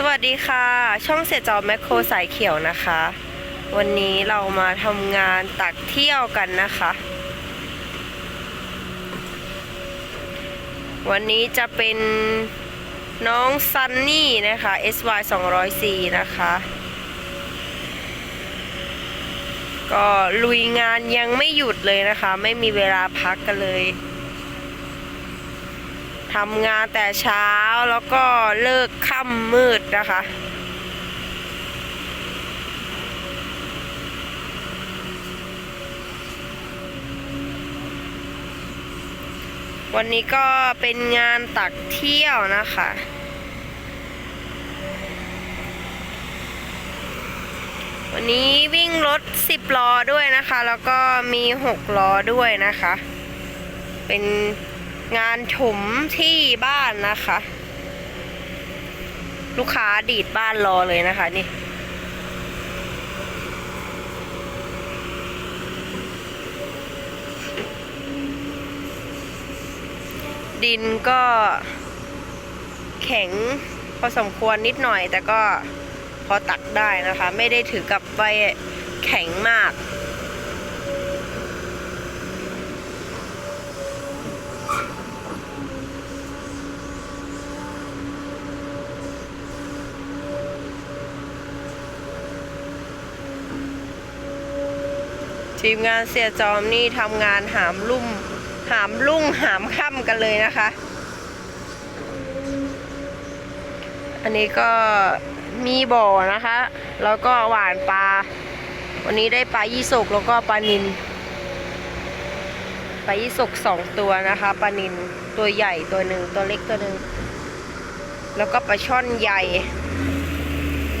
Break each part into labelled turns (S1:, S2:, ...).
S1: สวัสดีค่ะ ช่องเสียจอแมคโครสายเขียวนะคะ วันนี้เรามาทำงานตักเที่ยวกันนะคะ วันนี้จะเป็นน้องซันนี่นะคะ SY 204นะคะ ก็ลุยงานยังไม่หยุดเลยนะคะ ไม่มีเวลาพักกันเลยทำงานแต่เช้าแล้วก็เลิกค่ำมืด นะคะ วันนี้ก็เป็นงานตักเที่ยวนะคะวันนี้วิ่งรถ 10 ล้อด้วยนะคะ แล้วก็มี 6 ล้อด้วยนะคะ เป็นงานถมที่บ้านนะคะ ลูกค้าดีดบ้านรอเลยนะคะนี่ดินก็แข็งพอสมควรนิดหน่อย แต่ก็พอตักได้นะคะ ไม่ได้ถือกับใบแข็งมาก ทีมงานเสียจอมนี่ทำงานหามลุ่ม หามลุ่งหามค่ำกันเลยนะคะ อันนี้ก็มีบ่อนะคะ แล้วก็หวานปลา วันนี้ได้ปลายี่สกแล้วก็ปลานินปลายี่สกสองตัวนะคะปลานินตัวใหญ่ตัวหนึ่งตัวเล็กตัวหนึ่งแล้วก็ปลาช่อนใหญ่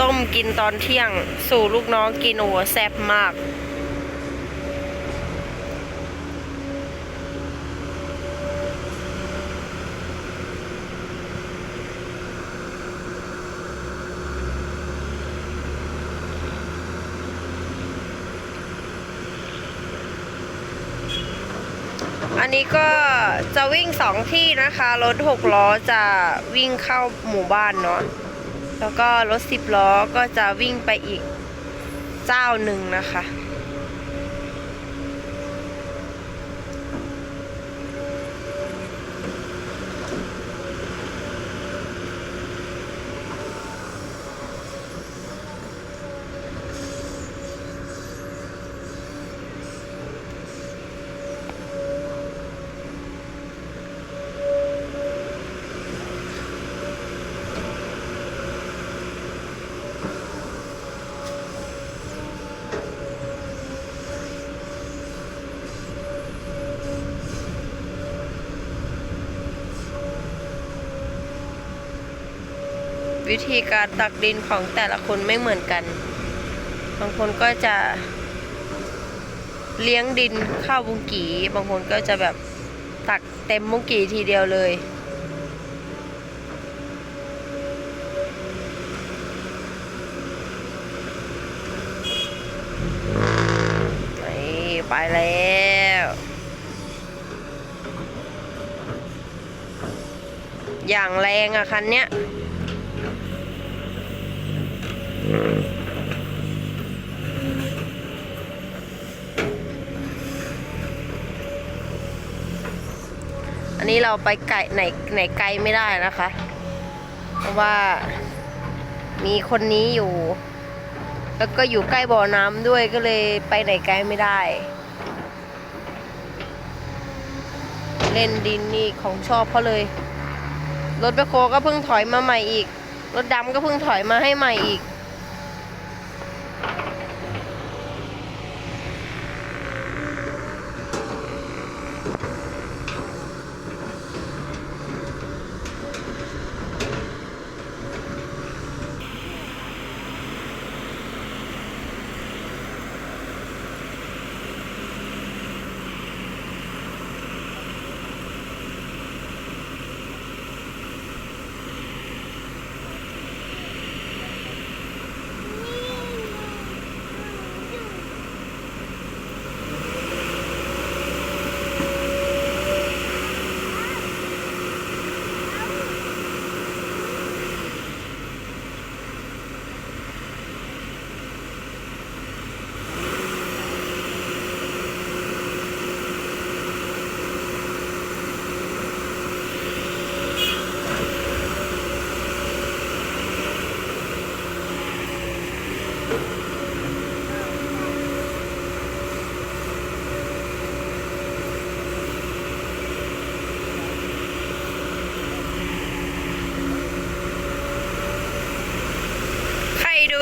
S1: ต้มกินตอนเที่ยง สู่ลูกน้องกินโอ้แซ่บมาก อันนี้ก็จะวิ่งสองที่นะคะ รถหกล้อจะวิ่งเข้าหมู่บ้านเนาะแล้วก็รถสิบล้อก็จะวิ่งไปอีกเจ้าหนึ่งนะคะ วิธีการตักดินของแต่ละคนไม่เหมือนกัน บางคนก็จะเลี้ยงดินเข้าบุงกีบางคนก็จะแบบตักเต็มบุงกีทีเดียวเลยนี่ไปแล้วอย่างแรงอะคันเนี้ย อันนี้เราไปไกลไหนไหนไกลไม่ได้นะคะ เพราะว่ามีคนนี้อยู่ แล้วก็อยู่ใกล้บ่อน้ำด้วยก็เลยไปไหนไกลไม่ได้ เล่นดินนี่ของชอบเขาเลย รถแบคโคก็เพิ่งถอยมาใหม่อีก รถดำก็เพิ่งถอยมาให้ใหม่อีก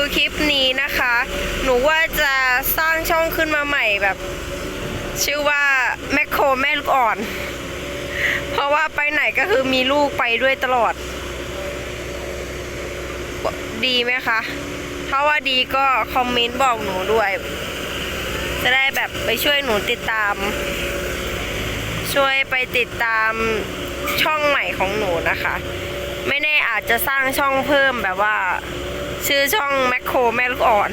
S1: อ คลิปนี้นะคะ หนูว่าจะสร้างช่องขึ้นมาใหม่แบบ ชื่อว่าแมคโครแม่ลูกอ่อน เพราะว่าไปไหนก็คือมีลูกไปด้วยตลอด ดีไหมคะ ถ้าว่าดีก็คอมเมนต์บอกหนูด้วย จะได้แบบไปช่วยหนูติดตาม ช่วยไปติดตามช่องใหม่ของหนูนะคะ ไม่แน่อาจจะสร้างช่องเพิ่มแบบว่า ชื่อช่องแมคโครแม่ลูกอ่อน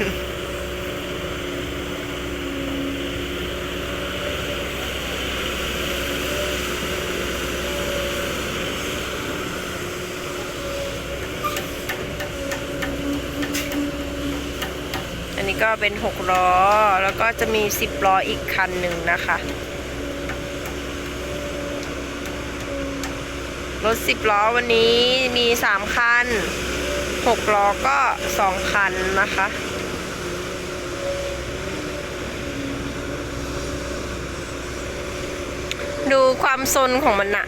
S1: อันนี้ก็เป็น 6 ล้อ แล้วก็จะมี 10 ล้ออีกคันหนึ่งนะคะ รถ 10 ล้อวันนี้มี 3 คัน 6ล้อก็ 2 คันนะคะดูความซนของมันอะ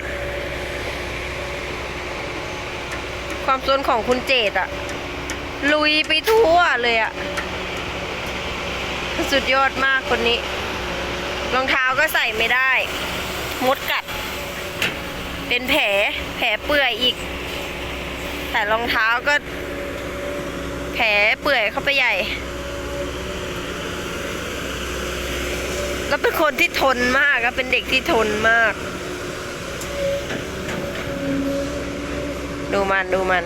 S1: ความซนของคุณเจดอะลุยไปทั่วเลยอะสุดยอดมากคนนี้ รองเท้าก็ใส่ไม่ได้ มดกัด เป็นแผล แผลเปื่อยอีก แต่รองเท้าก็ ผลเปื่อยเข้าไปใหญ่ แล้วเป็นคนที่ทนมากก็เป็นเด็กที่ทนมาก ดูมันดูมัน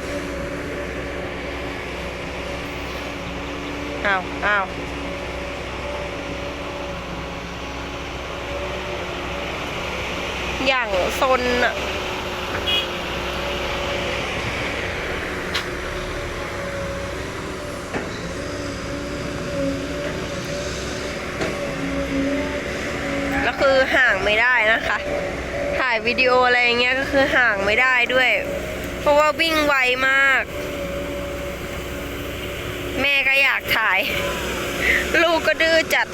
S1: เอาวอ้าอย่างซนอะ คือห่างไม่ได้นะคะ ถ่ายวิดีโออะไรอย่างเงี้ยก็คือห่างไม่ได้ด้วย เพราะว่าวิ่งไวมาก แม่ก็อยากถ่าย ลูกก็ดื้อจัด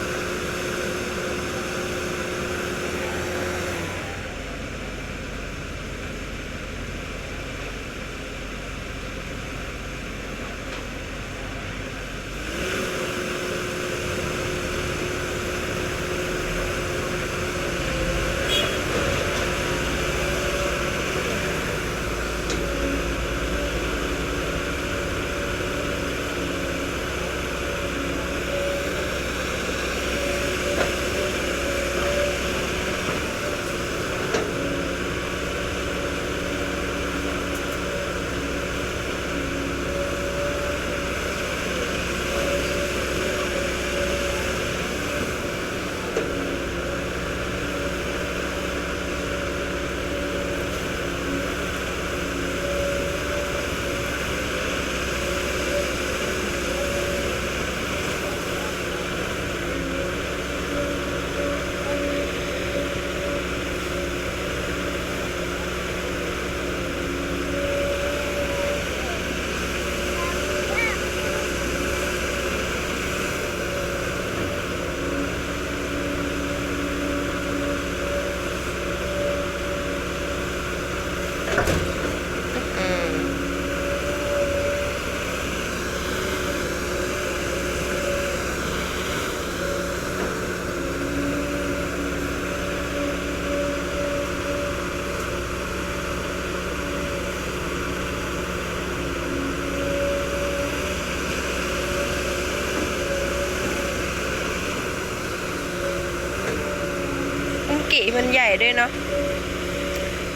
S1: กี่มันใหญ่ด้วยเนาะ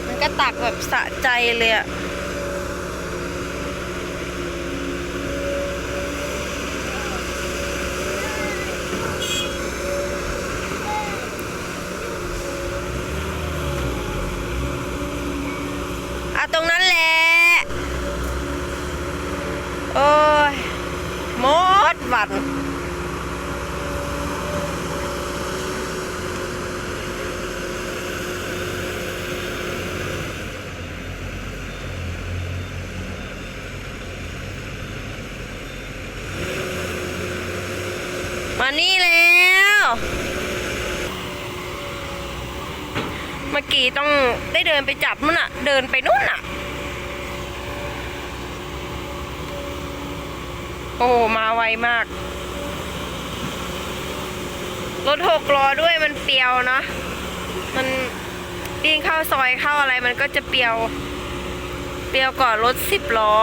S1: มันก็ตักแบบสะใจเลยอะอะตรงนั้นแหละ โอ้ยหมดวัน มานี่แล้ว เมื่อกี้ต้องได้เดินไปจับมันอะเดินไปนู่นอะโอ้มาไวมาก รถหกล้อด้วยมันเปียวนะมันวิ่งเข้าซอยเข้าอะไรมันก็จะเปียว เปียวกว่ารถสิบล้อ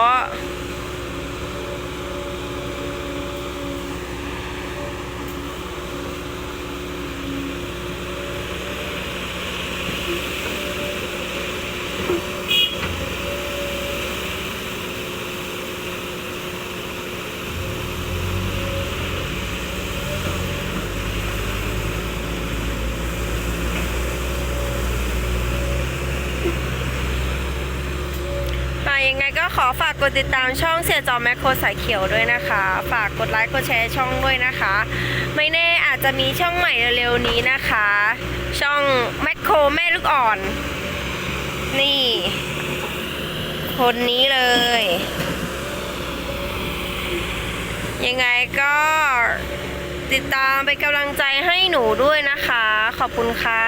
S1: ขอฝากกดติดตามช่องเสียจอแมคโครสายเขียวด้วยนะคะ ฝากกดไลค์กดแชร์ช่องด้วยนะคะ ไม่แน่อาจจะมีช่องใหม่เร็วๆนี้นะคะ ช่องแมคโครแม่ลูกอ่อน นี่ คนนี้เลย ยังไงก็ติดตามเป็นกำลังใจให้หนูด้วยนะคะ ขอบคุณค่ะ